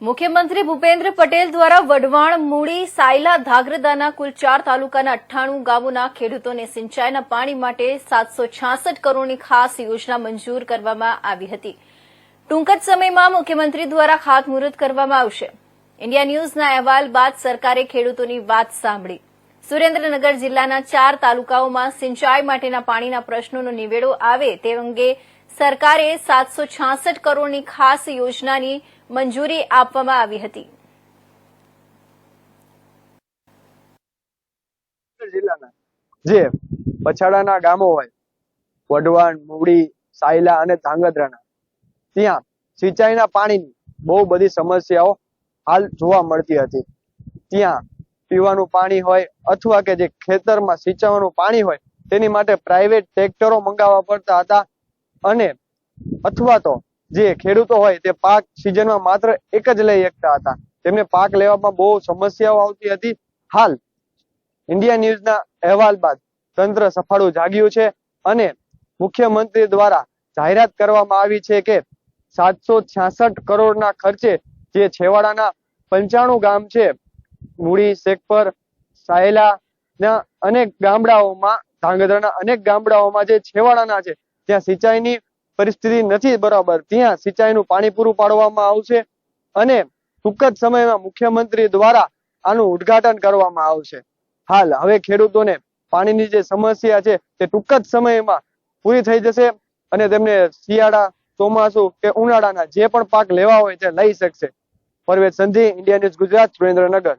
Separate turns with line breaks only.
મુખ્યમંત્રી ભૂપેન્દ્ર પટેલ દ્વારા વઢવાણ, મૂળી, સાયલા, ધાગ્રદાના કુલ ચાર તાલુકાના અઠ્ઠાણું ગામોના ખેડૂતોને સિંચાઈના પાણી માટે સાતસો કરોડની ખાસ યોજના મંજૂર કરવામાં આવી હતી. ટૂંક જ સમયમાં મુખ્યમંત્રી દ્વારા ખાતમુહૂર્ત કરવામાં આવશે. ઇન્ડિયા ન્યૂઝના અહેવાલ બાદ સરકારે ખેડૂતોની વાત સાંભળી. સુરેન્દ્રનગર જિલ્લાના ચાર તાલુકાઓમાં સિંચાઈ માટેના પાણીના પ્રશ્નોનો નિવેડો આવે તે અંગે સરકારે સાતસો છાસઠ કરોડની ખાસ યોજનાની મંજૂરી આપવામાં આવી હતી.
જે પછાડાના ગામો હોય, વઢવાણ મુવડી સાયલા અને ધાંગધ્રાના, ત્યાં સિંચાઈના પાણીની બહુ બધી સમસ્યાઓ હાલ જોવા મળતી હતી. ત્યાં પીવાનું પાણી હોય અથવા કે જે ખેતરમાં સિંચાવાનું પાણી હોય, તેની માટે પ્રાઇવેટ ટ્રેક્ટરો મંગાવવા પડતા હતા અને અથવા તો જે ખેડૂતો હોય તે પાક સિઝનમાં માત્ર એક જ લઈ શકતા હતા. તેમને પાક લેવામાં બહુ સમસ્યાઓ આવતી હતી. હાલ ઇન્ડિયા ન્યૂઝના અહેવાલ બાદ તંત્ર સફાળું જાગ્યું છે અને મુખ્યમંત્રી દ્વારા જાહેરાત કરવામાં આવી છે કે સાતસો છાસઠ કરોડના ખર્ચે જે છેવાડાના પંચાણું ગામ છે મૂળી શેખપર સાયલા ના અનેક ગામડાઓમાં, ધાંગધ્રાના અનેક ગામડાઓમાં જે છેવાડાના છે, ત્યાં સિંચાઈની પરિસ્થિતિ નથી બરાબર. ત્યાં સિંચાઈનું પાણી પૂરું પાડવામાં આવશે અને ટૂંક જ સમયમાં મુખ્યમંત્રી દ્વારા આનું ઉદ્ઘાટન કરવામાં આવશે. હાલ હવે ખેડૂતોને પાણીની જે સમસ્યા છે તે ટૂંક જ સમયમાં પૂરી થઈ જશે અને તેમને શિયાળા, ચોમાસું કે ઉનાળાના જે પણ પાક લેવા હોય તે લઈ શકશે. પરવેશ સંધિ, ઇન્ડિયા ન્યૂઝ ગુજરાત, સુરેન્દ્રનગર.